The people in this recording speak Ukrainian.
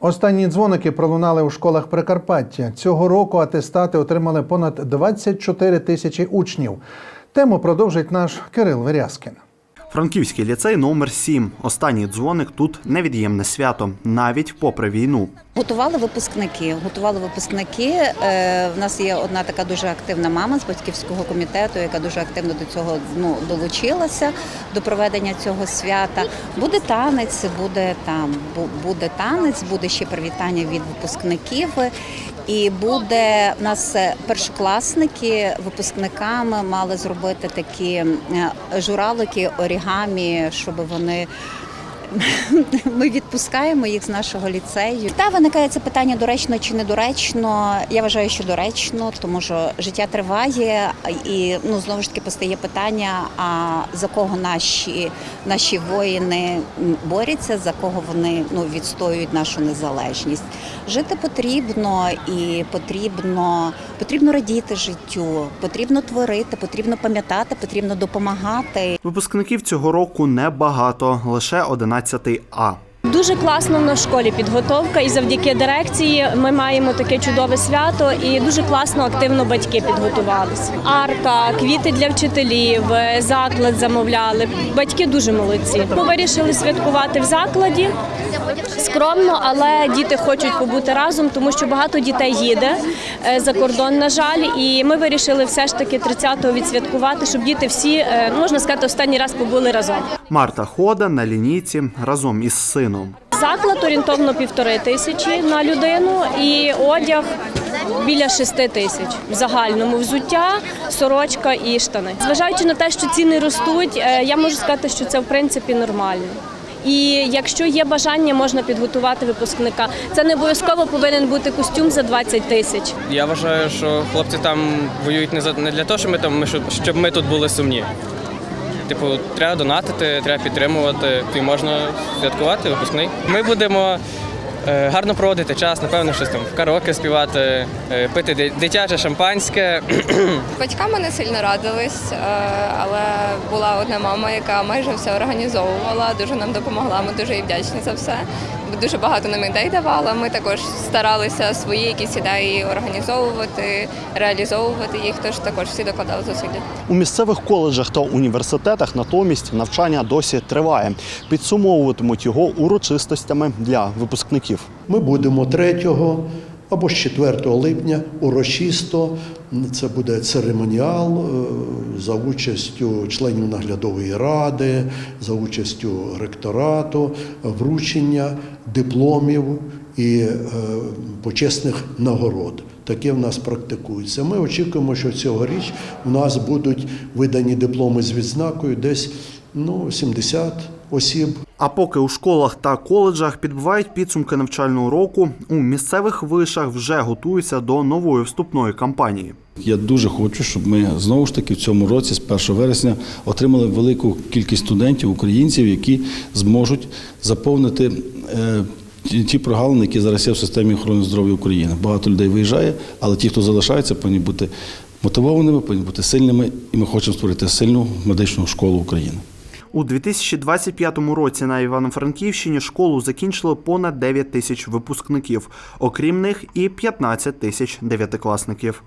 Останні дзвоники пролунали у школах Прикарпаття. Цього року атестати отримали понад 24 тисячі учнів. Тему продовжить наш Кирил Верязкін. Франківський ліцей номер 7 Останній дзвоник тут невід'ємне свято, навіть попри війну. Готували випускники. Готували випускники. Е, В нас є одна така дуже активна мама з батьківського комітету, яка дуже активно до цього ну, долучилася до проведення цього свята. Буде танець, буде там буде танець, буде ще привітання від випускників. І буде в нас е, першокласники випускниками мали зробити такі е, журавлики орігамі, щоб вони ми відпускаємо їх з нашого ліцею. Та виникає це питання доречно чи недоречно. Я вважаю, що доречно, тому що життя триває, і ну знову ж таки постає питання: а за кого наші наші воїни борються, за кого вони ну відстоюють нашу незалежність. Жити потрібно і потрібно, потрібно радіти життю, потрібно творити, потрібно пам'ятати, потрібно допомагати. Випускників цього року небагато, лише 11 А. Дуже класно на школі підготовка, і завдяки дирекції ми маємо таке чудове свято. І дуже класно активно батьки підготувалися. Арка, квіти для вчителів, е, заклад замовляли. Батьки дуже молодці. Ми вирішили святкувати в закладі. Скромно, але діти хочуть побути разом, тому що багато дітей їде е, за кордон, на жаль. І ми вирішили все ж таки 30-го відсвяткувати, щоб діти всі, е, можна сказати, останній раз побули разом. Марта Хода на лінійці разом із сином. Заклад орієнтовно півтори тисячі на людину і одяг біля шести тисяч в загальному взуття, сорочка і штани. Зважаючи на те, що ціни ростуть, е, я можу сказати, що це в принципі нормально. І якщо є бажання, можна підготувати випускника. Це не обов'язково повинен бути костюм за 20 тисяч. Я вважаю, що хлопці там воюють не за не для того, щоб ми там ми- щоб ми тут були сумні. Типу, треба донатити, треба підтримувати, і можна святкувати випускний. Ми будемо е, гарно проводити час, напевно, щось там в караоке співати, е, пити дитяче шампанське. Батьками не сильно радились, е, але була одна мама, яка майже все організовувала, дуже нам допомогла. Ми дуже їй вдячні за все. Дуже багато нам ідей давала. Ми також старалися свої якісь ідеї організовувати, реалізовувати їх. Тож також всі докладали зусилля. У місцевих коледжах та університетах натомість навчання досі триває. Підсумовуватимуть його урочистостями для випускників. Ми будемо 3 або з 4 липня урочисто. Це буде церемоніал е, за участю членів наглядової ради, за участю ректорату, вручення дипломів і е, почесних нагород. Таке в нас практикується. Ми очікуємо, що цьогоріч у нас будуть видані дипломи з відзнакою десь ну, 70 осіб. А поки у школах та коледжах підбивають підсумки навчального року, у місцевих вишах вже готуються до нової вступної кампанії. Я дуже хочу, щоб ми знову ж таки в цьому році, з 1 вересня, отримали велику кількість студентів, українців, які зможуть заповнити е, ті- прогалини, які зараз є в системі охорони здоров'я України. Багато людей виїжджає, але ті, хто залишається, повинні бути мотивованими, повинні бути сильними, і ми хочемо створити сильну медичну школу України. У 2025 році на Івано-Франківщині школу закінчили понад 9 тисяч випускників, окрім них і 15 тисяч дев'ятикласників.